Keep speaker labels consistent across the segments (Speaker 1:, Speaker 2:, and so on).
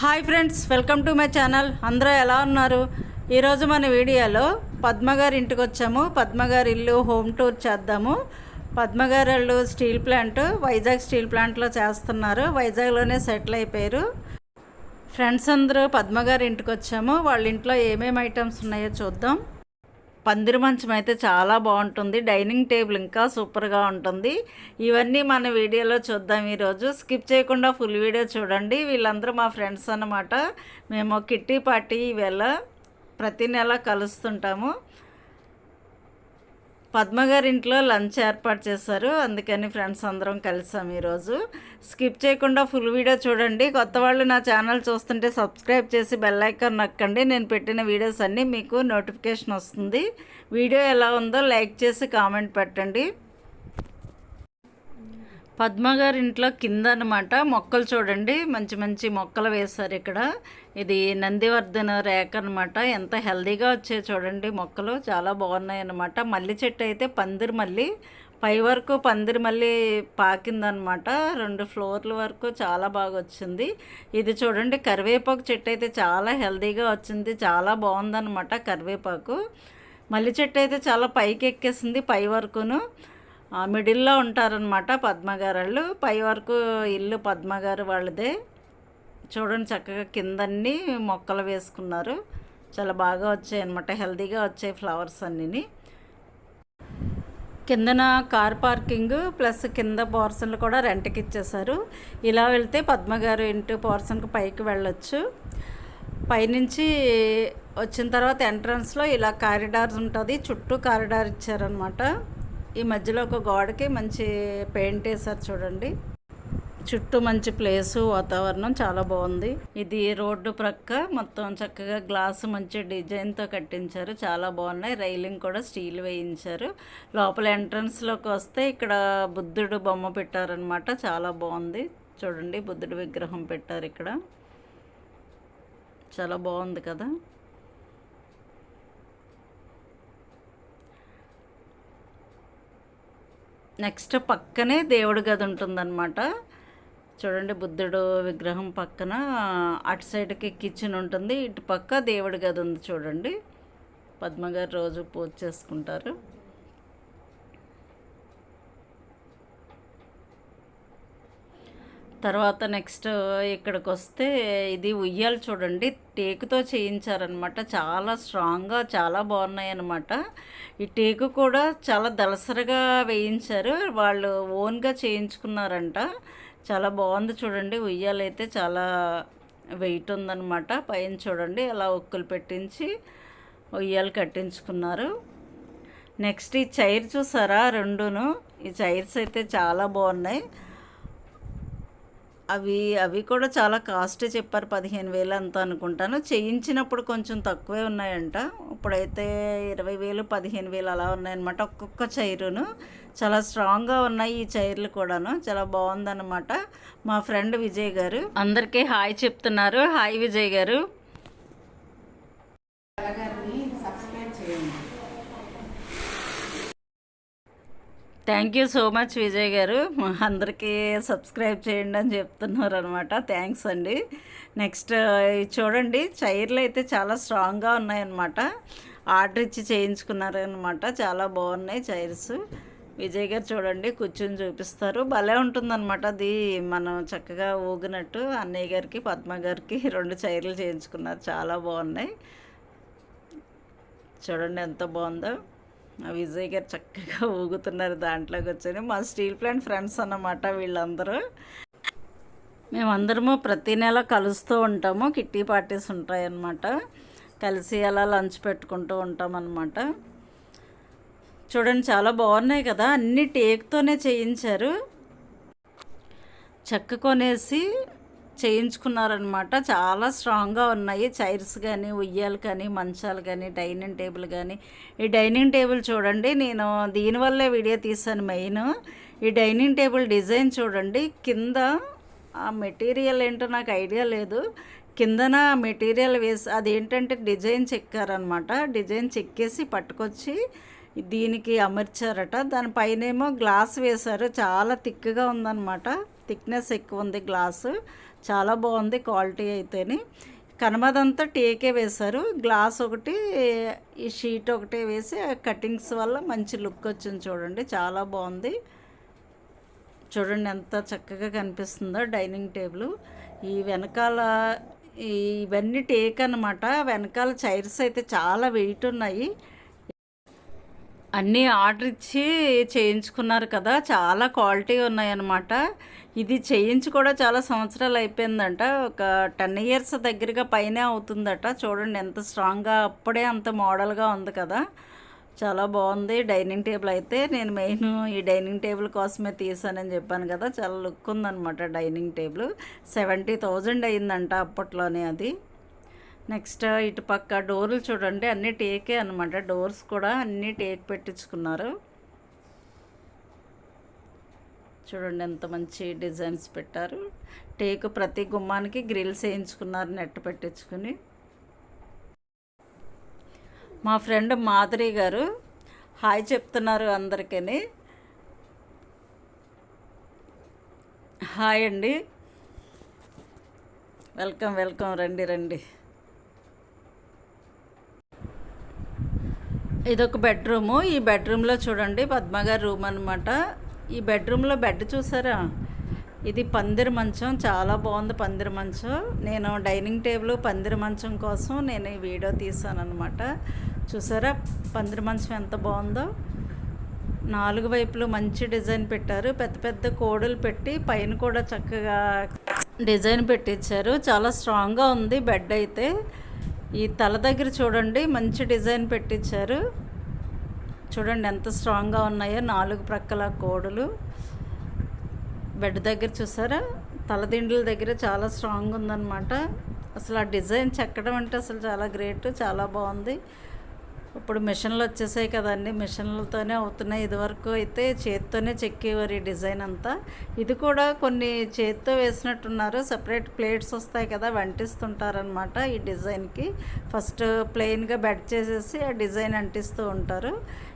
Speaker 1: Hi friends welcome to my channel. అందరూ ఎలా ఉన్నారు? ఈరోజు మన వీడియోలో పద్మగారి ఇంటికి వచ్చాము పద్మగారి ఇల్లు హోమ్ టూర్ చేద్దాము. పద్మగారు వాళ్ళు స్టీల్ ప్లాంట్ వైజాగ్ స్టీల్ ప్లాంట్లో చేస్తున్నారు. వైజాగ్లోనే సెటిల్ అయిపోయారు. ఫ్రెండ్స్ అందరూ పద్మగారి ఇంటికి వచ్చాము వాళ్ళ ఇంట్లో ఏమేమి ఐటమ్స్ ఉన్నాయో చూద్దాం. పందిరి మంచం అయితే చాలా బాగుంటుంది. డైనింగ్ టేబుల్ ఇంకా సూపర్గా ఉంటుంది. ఇవన్నీ మన వీడియోలో చూద్దాం ఈరోజు. స్కిప్ చేయకుండా ఫుల్ వీడియో చూడండి. వీళ్ళందరూ మా ఫ్రెండ్స్ అన్నమాట. మేము కిట్టి పార్టీ ఈవేళ ప్రతి నెల కలుస్తుంటాము. పద్మ గారి ఇంట్లో లంచ్ ఏర్పాటు చేశారు. అందుకని ఫ్రెండ్స్ అందరం కలిసాం ఈరోజు. స్కిప్ చేయకుండా ఫుల్ వీడియో చూడండి. కొత్త వాళ్ళు నా ఛానల్ చూస్తుంటే సబ్స్క్రైబ్ చేసి బెల్ ఐకాన్ నొక్కండి. నేను పెట్టిన వీడియోస్ అన్నీ మీకు నోటిఫికేషన్ వస్తుంది. వీడియో ఎలా ఉందో లైక్ చేసి కామెంట్ పెట్టండి. పద్మ గారి ఇంట్లో కింద అనమాట మొక్కలు చూడండి. మంచి మంచి మొక్కలు వేశారు ఇక్కడ. ఇది నందివర్ధన రేఖ అనమాట ఎంత హెల్దీగా వచ్చాయి చూడండి మొక్కలు. చాలా బాగున్నాయి అనమాట మల్లి చెట్టు అయితే పందిరి మల్లి. పై వరకు పందిరి మల్లి పాకిందనమాట రెండు ఫ్లోర్ల వరకు చాలా బాగా వచ్చింది. ఇది చూడండి. కరివేపాకు చెట్టు అయితే చాలా హెల్దీగా వచ్చింది. చాలా బాగుందనమాట కరివేపాకు. మల్లి చెట్టు అయితే చాలా పైకి ఎక్కేసింది పై వరకును. మిడిల్లో ఉంటారనమాట పద్మగారు వాళ్ళు పై వరకు ఇల్లు పద్మగారు వాళ్ళదే. చూడండి చక్కగా కిందన్నీ మొక్కలు వేసుకున్నారు. చాలా బాగా వచ్చాయి అనమాట హెల్దీగా వచ్చాయి ఫ్లవర్స్ అన్నీ కిందన కార్ పార్కింగ్ ప్లస్ కింద పోర్షన్లు కూడా రెంట్కి ఇచ్చేశారు. ఇలా వెళ్తే పద్మగారు ఇంటి పోర్షన్కి పైకి వెళ్ళొచ్చు. పైనుంచి వచ్చిన తర్వాత ఎంట్రన్స్లో ఇలా కారిడార్స్ ఉంటుంది. చుట్టూ కారిడార్ ఇచ్చారనమాట ఈ మధ్యలో ఒక గోడకి మంచి పెయింట్ వేసారు చూడండి. చుట్టూ మంచి ప్లేసు వాతావరణం చాలా బాగుంది. ఇది రోడ్డు ప్రక్క మొత్తం చక్కగా గ్లాస్ మంచి డిజైన్తో కట్టించారు. చాలా బాగున్నాయి. రైలింగ్ కూడా స్టీల్ వేయించారు. లోపల ఎంట్రన్స్లోకి వస్తే ఇక్కడ బుద్ధుడు బొమ్మ పెట్టారనమాట చాలా బాగుంది. చూడండి బుద్ధుడు విగ్రహం పెట్టారు ఇక్కడ. చాలా బాగుంది కదా. నెక్స్ట్ పక్కనే దేవుడి గది ఉంటుందన్నమాట. చూడండి బుద్ధుడు విగ్రహం పక్కన అటు సైడ్కి కిచెన్ ఉంటుంది ఇటు పక్క దేవుడి గది ఉంది చూడండి. పద్మగారు రోజు పూజ చేసుకుంటారు. తర్వాత నెక్స్ట్ ఇక్కడికి వస్తే ఇది ఉయ్యాలు చూడండి. టేకుతో చేయించారనమాట. చాలా స్ట్రాంగ్గా చాలా బాగున్నాయి అనమాట ఈ టేకు కూడా చాలా దలసరగా వేయించారు. వాళ్ళు ఓన్గా చేయించుకున్నారంట. చాలా బాగుంది చూడండి. ఉయ్యాలైతే చాలా వెయిట్ ఉందన్నమాట. పైన చూడండి అలా ఒక్కులు పెట్టించి ఉయ్యాలు కట్టించుకున్నారు. నెక్స్ట్ ఈ చైర్ చూసారా? రెండును. ఈ చైర్స్ అయితే చాలా బాగున్నాయి. అవి అవి కూడా చాలా కాస్ట్ చెప్పారు. పదిహేను వేలు అంత అనుకుంటాను. చేయించినప్పుడు కొంచెం తక్కువే ఉన్నాయంట. ఇప్పుడైతే ఇరవై వేలు పదిహేను వేలు అలా ఉన్నాయన్నమాట ఒక్కొక్క చైరును. చాలా స్ట్రాంగ్గా ఉన్నాయి ఈ చైర్లు కూడాను. చాలా బాగుందన్నమాట. మా ఫ్రెండ్ విజయ్ గారు. అందరికీ హాయ్ చెప్తున్నారు. Hi Vijay garu. Thank you so much Vijay garu. అందరికీ సబ్స్క్రైబ్ చేయండి అని చెప్తున్నారు అనమాట థ్యాంక్స్ అండి. నెక్స్ట్ చూడండి చైర్లు అయితే చాలా స్ట్రాంగ్గా ఉన్నాయన్నమాట. ఆర్డర్ ఇచ్చి చేయించుకున్నారనమాట చాలా బాగున్నాయి చైర్స్. విజయ్ గారు చూడండి కూర్చొని చూపిస్తారు. భలే ఉంటుందన్నమాట. అది మనం చక్కగా ఊగినట్టు అన్నయ్య గారికి పద్మ గారికి రెండు చైర్లు చేయించుకున్నారు. చాలా బాగున్నాయి. చూడండి ఎంత బాగుందో. విజయ్ గారు చక్కగా ఊగుతున్నారు దాంట్లోకి వచ్చాను మా స్టీల్ ప్లాంట్ ఫ్రెండ్స్ అన్నమాట వీళ్ళందరూ. మేమందరము ప్రతి నెల కలుస్తూ ఉంటాము. కిట్టి పార్టీస్ ఉంటాయన్నమాట. కలిసి అలా లంచ్ పెట్టుకుంటూ ఉంటాం అన్నమాట చూడండి చాలా బాగున్నాయి కదా. అన్ని టేక్తోనే చేయించారు. చెక్క కొనేసి చేయించుకున్నారనమాట. చాలా స్ట్రాంగ్గా ఉన్నాయి. చైర్స్ కానీ ఉయ్యాలు కానీ మంచాలు కానీ డైనింగ్ టేబుల్ కానీ. ఈ డైనింగ్ టేబుల్ చూడండి నేను దీనివల్లే వీడియో తీసాను మెయిన్. ఈ డైనింగ్ టేబుల్ డిజైన్ చూడండి కింద ఆ మెటీరియల్ ఏంటో నాకు ఐడియా లేదు. కిందన మెటీరియల్ వేసి అదేంటంటే డిజైన్ చెక్కారనమాట. డిజైన్ చెక్కేసి పట్టుకొచ్చి దీనికి అమర్చారట. దానిపైనేమో గ్లాస్ వేశారు. చాలా థిక్గా ఉందన్నమాట థిక్నెస్ ఎక్కువ ఉంది గ్లాసు. చాలా బాగుంది క్వాలిటీ అయితేని. కనమదంతా టేకే వేశారు. గ్లాస్ ఒకటి ఈ షీట్ ఒకటి వేసి కటింగ్స్ వల్ల మంచి లుక్ వచ్చింది చూడండి. చాలా బాగుంది. చూడండి ఎంత చక్కగా కనిపిస్తుందో డైనింగ్ టేబుల్. ఈ వెనకాల ఇవన్నీ టేక్ అనమాట వెనకాల చైర్స్ అయితే చాలా వెయిట్ ఉన్నాయి. అన్నీ ఆర్డర్ ఇచ్చి చేయించుకున్నారు కదా చాలా క్వాలిటీ ఉన్నాయన్నమాట. ఇది చేయించి కూడా చాలా సంవత్సరాలు అయిపోయిందంట. ఒక టెన్ ఇయర్స్ దగ్గరగా పైనే అవుతుందట. చూడండి ఎంత స్ట్రాంగ్గా అప్పుడే అంత మోడల్గా ఉంది కదా. చాలా బాగుంది డైనింగ్ టేబుల్ అయితే. నేను మెయిన్ ఈ డైనింగ్ టేబుల్ కోసమే తీసానని చెప్పాను కదా. చాలా లుక్ ఉందన్నమాట డైనింగ్ టేబుల్. సెవెంటీ థౌజండ్ అయిందంట అప్పట్లోనే అది. నెక్స్ట్ ఇటు పక్క డోర్లు చూడండి అన్నీ టేకే అనమాట డోర్స్ కూడా అన్నీ టేక్ పెట్టించుకున్నారు. చూడండి ఎంత మంచి డిజైన్స్ పెట్టారు. టేకు ప్రతి గుమ్మానికి గ్రిల్స్ వేయించుకున్నారు నెట్ పెట్టించుకుని. మా ఫ్రెండ్ మాధురి గారు హాయ్ చెప్తున్నారు అందరికీ హాయ్ అండి. వెల్కమ్ వెల్కమ్ రండి రండి. ఇదొక బెడ్రూము. ఈ బెడ్రూమ్లో చూడండి పద్మగారి రూమ్ అనమాట ఈ బెడ్రూమ్లో బెడ్ చూసారా? ఇది పందిరి మంచం. చాలా బాగుంది పందిరి మంచం. నేను డైనింగ్ టేబుల్ పందిరి మంచం కోసం నేను ఈ వీడియో తీసానమాట చూసారా? పందిరి మంచం ఎంత బాగుందో. నాలుగు వైపులు మంచి డిజైన్ పెట్టారు. పెద్ద పెద్ద కోడలు పెట్టి పైన కూడా చక్కగా డిజైన్ పెట్టించారు చాలా స్ట్రాంగ్గా ఉంది బెడ్ అయితే. ఈ తల దగ్గర చూడండి మంచి డిజైన్ పెట్టించారు. చూడండి ఎంత స్ట్రాంగ్గా ఉన్నాయో నాలుగు ప్రక్కల కోడులు. బెడ్ దగ్గర చూసారా? తలదిండుల దగ్గర చాలా స్ట్రాంగ్ ఉందన్నమాట. అసలు ఆ డిజైన్ చెక్కడం అంటే అసలు చాలా గ్రేట్ చాలా బాగుంది. ఇప్పుడు మిషన్లు వచ్చేసాయి కదండి. మిషన్లతోనే అవుతున్నాయి. ఇదివరకు అయితే చేత్తోనే చెక్కేవారు ఈ డిజైన్ అంతా. ఇది కూడా కొన్ని చేత్తో వేసినట్టున్నారు. సపరేట్ ప్లేట్స్ వస్తాయి కదా వంటిస్తుంటారనమాట ఈ డిజైన్కి. ఫస్ట్ ప్లెయిన్గా బెడ్ చేసేసి ఆ డిజైన్ అంటిస్తూ ఉంటారు.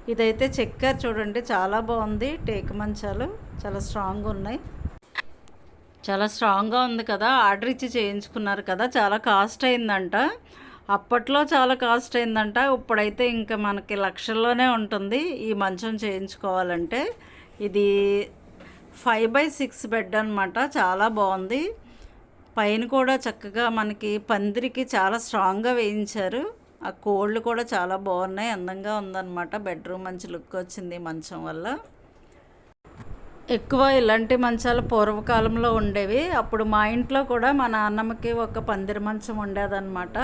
Speaker 1: ఇదైతే చెక్కారు చూడండి. చాలా బాగుంది. టేక్ మంచాలు చాలా స్ట్రాంగ్ ఉన్నాయి. చాలా స్ట్రాంగ్గా ఉంది కదా. ఆర్డర్ ఇచ్చి చేయించుకున్నారు కదా. చాలా కాస్ట్ అయిందంట. అప్పట్లో చాలా కాస్ట్ అయిందంట. ఇప్పుడైతే ఇంకా మనకి లక్షల్లోనే ఉంటుంది ఈ మంచం చేయించుకోవాలంటే. ఇది ఫైవ్ బై సిక్స్ బెడ్ అనమాట చాలా బాగుంది. పైన కూడా చక్కగా మనకి పందిరికి చాలా స్ట్రాంగ్గా వేయించారు. ఆ కోళ్ళు కూడా చాలా బాగున్నాయి. అందంగా ఉందన్నమాట. బెడ్రూమ్ మంచి లుక్ వచ్చింది మంచం వల్ల. ఎక్కువ ఇలాంటి మంచాలు పూర్వకాలంలో ఉండేవి. అప్పుడు మా ఇంట్లో కూడా మా నాన్నమ్మకి ఒక పందిరి మంచం ఉండేదన్నమాట.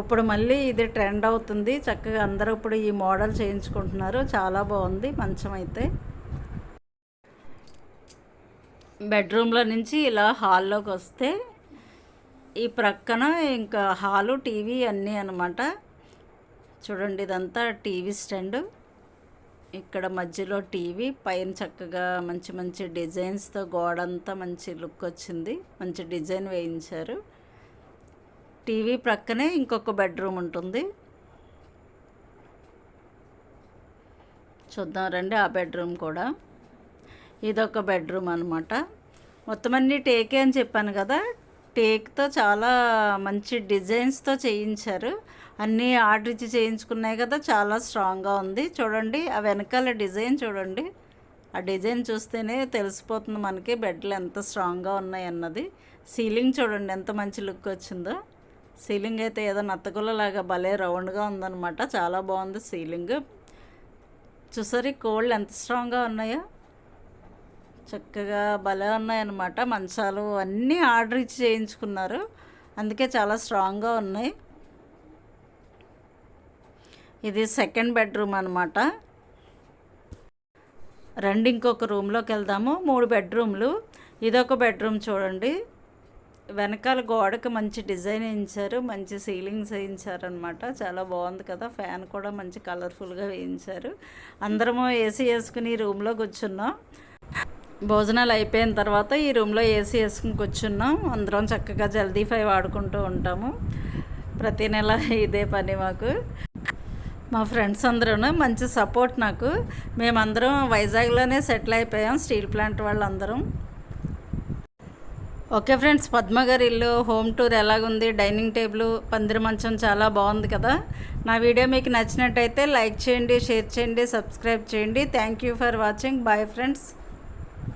Speaker 1: ఇప్పుడు మళ్ళీ ఇది ట్రెండ్ అవుతుంది. చక్కగా అందరూ ఇప్పుడు ఈ మోడల్ చేయించుకుంటున్నారు. చాలా బాగుంది మంచం అయితే. బెడ్రూమ్లో నుంచి ఇలా హాల్లోకి వస్తే ఈ ప్రక్కన ఇంకా హాలు టీవీ అన్నీ అనమాట చూడండి ఇదంతా టీవీ స్టాండ్. ఇక్కడ మధ్యలో టీవీ పైన చక్కగా మంచి మంచి డిజైన్స్తో గోడంతా మంచి లుక్ వచ్చింది. మంచి డిజైన్ వేయించారు. టీవీ ప్రక్కనే ఇంకొక బెడ్రూమ్ ఉంటుంది. చూద్దాం రండి ఆ బెడ్రూమ్ కూడా. ఇదొక బెడ్రూమ్ అనమాట మొత్తం అన్ని టేకే అని చెప్పాను కదా. టేక్తో చాలా మంచి డిజైన్స్తో చేయించారు. అన్నీ ఆర్డర్ ఇచ్చి చేయించుకున్నాయి కదా చాలా స్ట్రాంగ్గా ఉంది. చూడండి ఆ వెనకాల డిజైన్ చూడండి. ఆ డిజైన్ చూస్తేనే తెలిసిపోతుంది మనకి బెడ్లు ఎంత స్ట్రాంగ్గా ఉన్నాయి అన్నది. సీలింగ్ చూడండి ఎంత మంచి లుక్ వచ్చిందో. సీలింగ్ అయితే ఏదో నత్తగుల్లలాగా భలే రౌండ్గా ఉందన్నమాట. చాలా బాగుంది సీలింగ్. చూసారి కోళ్ళు ఎంత స్ట్రాంగ్గా ఉన్నాయో? చక్కగా భలే ఉన్నాయన్నమాట. మంచాలు అన్నీ ఆర్డర్ ఇచ్చి చేయించుకున్నారు. అందుకే చాలా స్ట్రాంగ్గా ఉన్నాయి. ఇది సెకండ్ బెడ్రూమ్ అనమాట రెండు ఇంకొక రూమ్లోకి వెళ్దాము. మూడు బెడ్రూమ్లు. ఇదొక బెడ్రూమ్ చూడండి. వెనకాల గోడకు మంచి డిజైన్ వేయించారు. మంచి సీలింగ్స్ వేయించారనమాట చాలా బాగుంది కదా. ఫ్యాన్ కూడా మంచి కలర్ఫుల్గా వేయించారు. అందరము ఏసీ వేసుకుని రూమ్లో కూర్చున్నాం. భోజనాలు అయిపోయిన తర్వాత ఈ రూమ్లో ఏసీ వేసుకుని కూర్చున్నాం. అందరం చక్కగా జల్దీ ఫై వాడుకుంటూ ఉంటాము. ప్రతి నెల ఇదే పని మాకు. మా ఫ్రెండ్స్ అందరూ మంచి సపోర్ట్ నాకు. మేమందరం వైజాగ్లోనే సెటిల్ అయిపోయాం స్టీల్ ప్లాంట్ వాళ్ళందరం. ఓకే ఫ్రెండ్స్ పద్మ గారి ఇల్లు హోమ్ టూర్ ఎలాగుంది? డైనింగ్ టేబుల్ పందిరి మంచం చాలా బాగుంది కదా. నా వీడియో మీకు నచ్చినట్టయితే లైక్ చేయండి షేర్ చేయండి సబ్స్క్రైబ్ చేయండి. Thank you for watching. Bye friends.